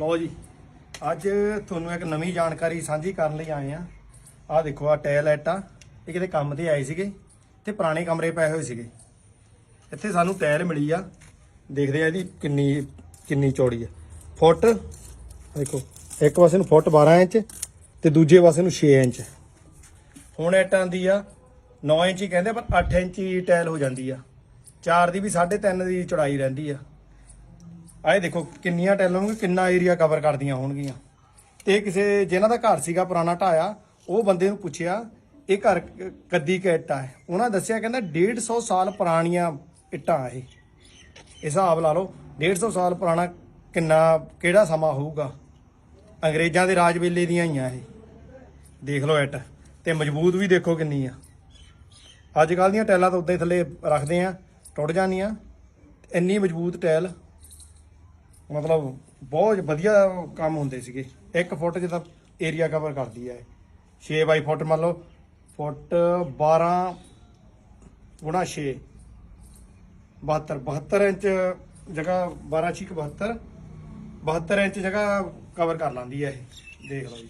ਲਓ ਜੀ, ਅੱਜ ਤੁਹਾਨੂੰ ਇੱਕ ਨਵੀਂ ਜਾਣਕਾਰੀ ਸਾਂਝੀ ਕਰਨ ਲਈ ਆਏ ਆ ਆਹ ਦੇਖੋ ਆ ਟਾਇਲਟ ਆ। ਇਹ ਕਿਤੇ ਕੰਮ ਤੇ ਆਏ ਸੀਗੇ ਤੇ ਪੁਰਾਣੇ ਕਮਰੇ ਪਏ ਹੋਏ ਸੀਗੇ। ਇੱਥੇ ਸਾਨੂੰ ਟਾਇਲ ਮਿਲੀ ਆ। ਦੇਖਦੇ ਆ ਇਹਦੀ ਕਿੰਨੀ ਕਿੰਨੀ ਚੌੜੀ ਆ। ਫੁੱਟ ਦੇਖੋ, ਇੱਕ ਪਾਸੇ ਨੂੰ ਫੁੱਟ 12 ਇੰਚ ਤੇ ਦੂਜੇ ਪਾਸੇ ਨੂੰ 6 ਇੰਚ। ਹੁਣ ਇੱਟਾਂ ਦੀ ਆ 9 ਇੰਚ ਹੀ ਕਹਿੰਦੇ ਪਰ 8 ਇੰਚ ਹੀ ਟਾਇਲ ਹੋ ਜਾਂਦੀ ਆ। 4 ਦੀ ਵੀ 3.5 ਦੀ ਚੌੜਾਈ ਰਹਿੰਦੀ ਆ। ਆਏ ਦੇਖੋ ਕਿੰਨੀਆਂ ਟਾਇਲਾਂ ਹੋਣਗੀਆਂ, ਕਿੰਨਾ ਏਰੀਆ ਕਵਰ ਕਰਦੀਆਂ ਹੋਣਗੀਆਂ। ਤੇ ਕਿਸੇ, ਜਿਹਨਾਂ ਦਾ ਘਰ ਸੀਗਾ ਪੁਰਾਣਾ ਢਾਇਆ, ਉਹ ਬੰਦੇ ਨੂੰ ਪੁੱਛਿਆ, ਇਹ ਘਰ ਕੱਦੀ ਕਿ ਇੱਟਾਂ ਹੈ? ਉਹਨਾਂ ਦੱਸਿਆ ਕਹਿੰਦਾ 150 ਸਾਲ ਪੁਰਾਣੀਆਂ ਇੱਟਾਂ ਇਹ। ਹਿਸਾਬ ਲਾ ਲਓ 150 ਸਾਲ ਪੁਰਾਣਾ ਕਿੰਨਾ, ਕਿਹੜਾ ਸਮਾਂ ਹੋਊਗਾ? ਅੰਗਰੇਜ਼ਾਂ ਦੇ ਰਾਜ ਵੇਲੇ ਦੀਆਂ ਹੀ ਆ ਇਹ। ਦੇਖ ਲਓ ਇੱਟ, ਤੇ ਮਜ਼ਬੂਤ ਵੀ ਦੇਖੋ ਕਿੰਨੀ ਆ। ਅੱਜ ਕੱਲ ਦੀਆਂ ਟੈਲਾਂ ਤਾਂ ਉੱਦਾਂ ਹੀ ਥੱਲੇ ਰੱਖਦੇ ਆ, ਟੁੱਟ ਜਾਂਦੀਆਂ। ਇੰਨੀ ਮਜ਼ਬੂਤ ਟੈਲ ਮਤਲਬ ਬਹੁਤ ਵਧੀਆ ਕੰਮ ਹੁੰਦੇ ਸੀਗੇ। ਇੱਕ ਫੁੱਟ ਜਿੱਦਾਂ ਏਰੀਆ ਕਵਰ ਕਰਦੀ ਹੈ। 6 ਬਾਈ ਫੁੱਟ ਮੰਨ ਲਓ, ਫੁੱਟ 12 ਗੁਣਾ 6 72 72 ਇੰਚ ਜਗ੍ਹਾ 12 ਛੀਕ 72 72 ਇੰਚ ਜਗ੍ਹਾ ਕਵਰ ਕਰ ਲੈਂਦੀ ਹੈ ਇਹ। ਦੇਖ ਲਓ ਜੀ।